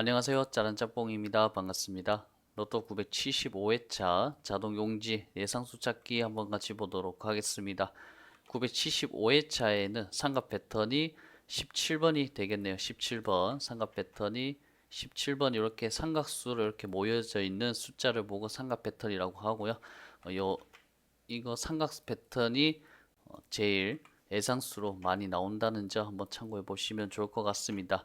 안녕하세요. 짜란짬뽕입니다. 반갑습니다. 로또 975회차 자동 용지 예상수 찾기 한번 같이 보도록 하겠습니다. 975회차에는 삼각 패턴이 17번이 되겠네요. 17번 삼각 패턴이 17번 이렇게 삼각수로 이렇게 모여져 있는 숫자를 보고 삼각 패턴이라고 하고요. 어, 요 이거 삼각 패턴이 어, 제일 예상수로 많이 나온다는 점 한번 참고해 보시면 좋을 것 같습니다.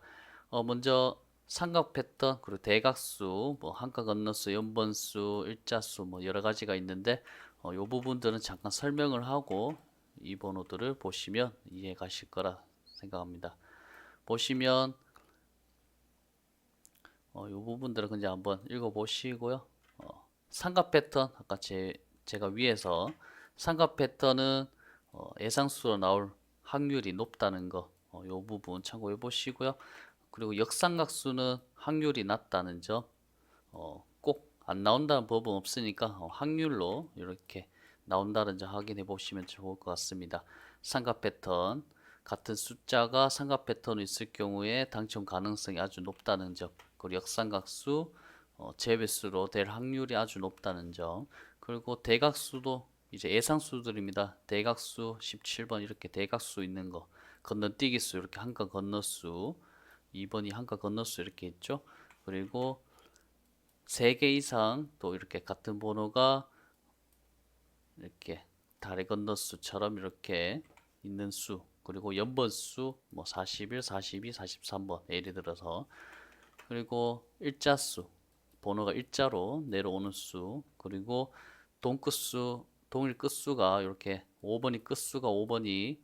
어, 먼저 삼각 패턴 그리고 대각수 뭐 한가 건너수 연번수 일자수 뭐 여러 가지가 있는데 어, 요 부분들은 잠깐 설명을 하고 이 번호들을 보시면 이해 가실 거라 생각합니다. 보시면 어, 요 부분들은 그냥 한번 읽어 보시고요. 어, 삼각 패턴 아까 제, 제가 위에서 삼각 패턴은 어, 예상수로 나올 확률이 높다는 거, 어, 요 부분 참고해 보시고요. 그리고 역삼각수는 확률이 낮다는 점, 어, 꼭 안 나온다는 법은 없으니까 어, 확률로 이렇게 나온다는 점 확인해 보시면 좋을 것 같습니다. 삼각 패턴 같은 숫자가 삼각 패턴이 있을 경우에 당첨 가능성이 아주 높다는 점, 그리고 역삼각수 어, 제배수로 될 확률이 아주 높다는 점, 그리고 대각수도 이제 예상수들입니다. 대각수 17번 이렇게 대각수 있는 거, 건너뛰기 수 이렇게 한가 건너수, 2번이 한가 건너수 이렇게 있죠. 그리고 3개 이상 또 이렇게 같은 번호가 이렇게 달의 건너수처럼 이렇게 있는 수 그리고 연번수 뭐 41, 42, 43번 예를 들어서 그리고 일자수 번호가 일자로 내려오는 수 그리고 동끝수 동일 끝수가 이렇게 5번이 끝수가 5번이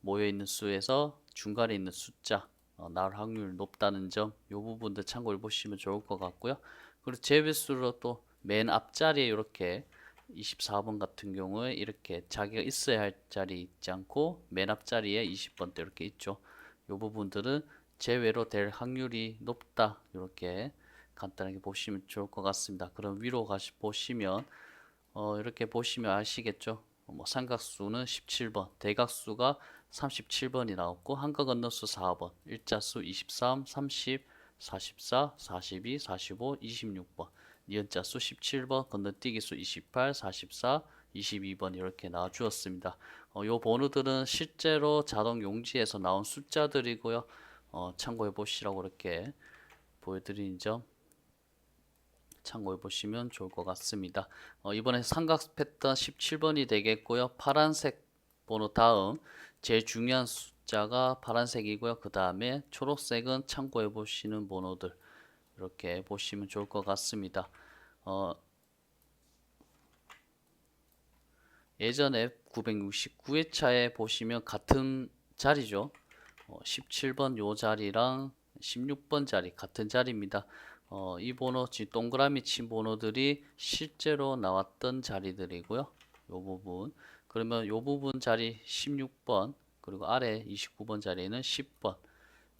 모여 있는 수에서 중간에 있는 숫자 어, 나올 확률 높다는 점 이 부분도 참고해 보시면 좋을 것 같고요. 그리고 제배수로 또 맨 앞자리에 이렇게 24번 같은 경우에 이렇게 자기가 있어야 할 자리 있지 않고 맨 앞자리에 20번 때 이렇게 있죠. 이 부분들은 제외로 될 확률이 높다. 이렇게 간단하게 보시면 좋을 것 같습니다. 그럼 위로 가시 보시면 어, 이렇게 보시면 아시겠죠? 뭐 삼각수는 17번, 대각수가 37번이 나왔고 한가 건너수 4번, 일자수 23, 30, 44, 42, 45, 26번, 니은자수 17번, 건너뛰기수 28, 44, 22번 이렇게 나와 주었습니다. 어, 요 번호들은 실제로 자동 용지에서 나온 숫자들이고요. 어, 참고해 보시라고 이렇게 보여드리는 점 참고해 보시면 좋을 것 같습니다. 어, 이번에 삼각 패턴 17번이 되겠고요. 파란색 번호 다음 제일 중요한 숫자가 파란색이고요. 그 다음에 초록색은 참고해 보시는 번호들 이렇게 보시면 좋을 것 같습니다. 어, 예전에 969회차에 보시면 같은 자리죠. 어, 17번 요 자리랑 16번 자리 같은 자리입니다. 어, 이 번호, 지금 동그라미 친 번호들이 실제로 나왔던 자리들이고요. 요 부분. 그러면 요 부분 자리 16번, 그리고 아래 29번 자리에는 10번,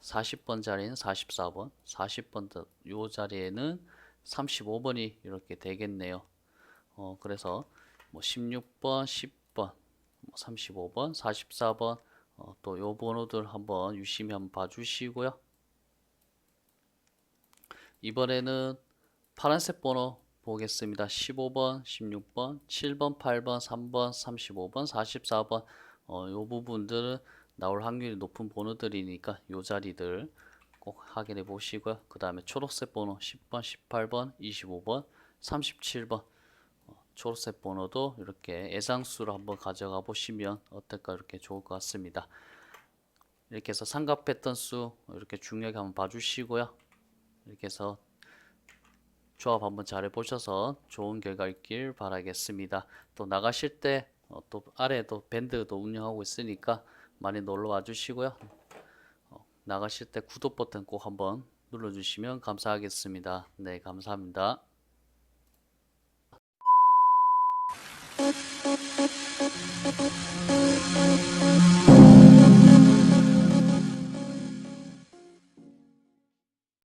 40번 자리에는 44번, 40번 요 자리에는 35번이 이렇게 되겠네요. 어, 그래서 뭐 16번, 10번, 뭐 35번, 44번, 어, 또 요 번호들 한번 유심히 한번 봐주시고요. 이번에는 파란색 번호 보겠습니다. 15번, 16번, 7번, 8번, 3번, 35번, 44번 어, 요 부분들은 나올 확률이 높은 번호들이니까 요 자리들 꼭 확인해 보시고요. 그 다음에 초록색 번호 10번, 18번, 25번, 37번 어, 초록색 번호도 이렇게 예상수로 한번 가져가 보시면 어떨까 이렇게 좋을 것 같습니다. 이렇게 해서 삼각 패턴 수 이렇게 중요하게 한번 봐주시고요. 이렇게 해서 조합 한번 잘 해보셔서 좋은 결과 있길 바라겠습니다. 또 나가실 때 또 아래도 밴드도 운영하고 있으니까 많이 놀러 와 주시고요. 어, 나가실 때 구독 버튼 꼭 한번 눌러주시면 감사하겠습니다. 네, 감사합니다.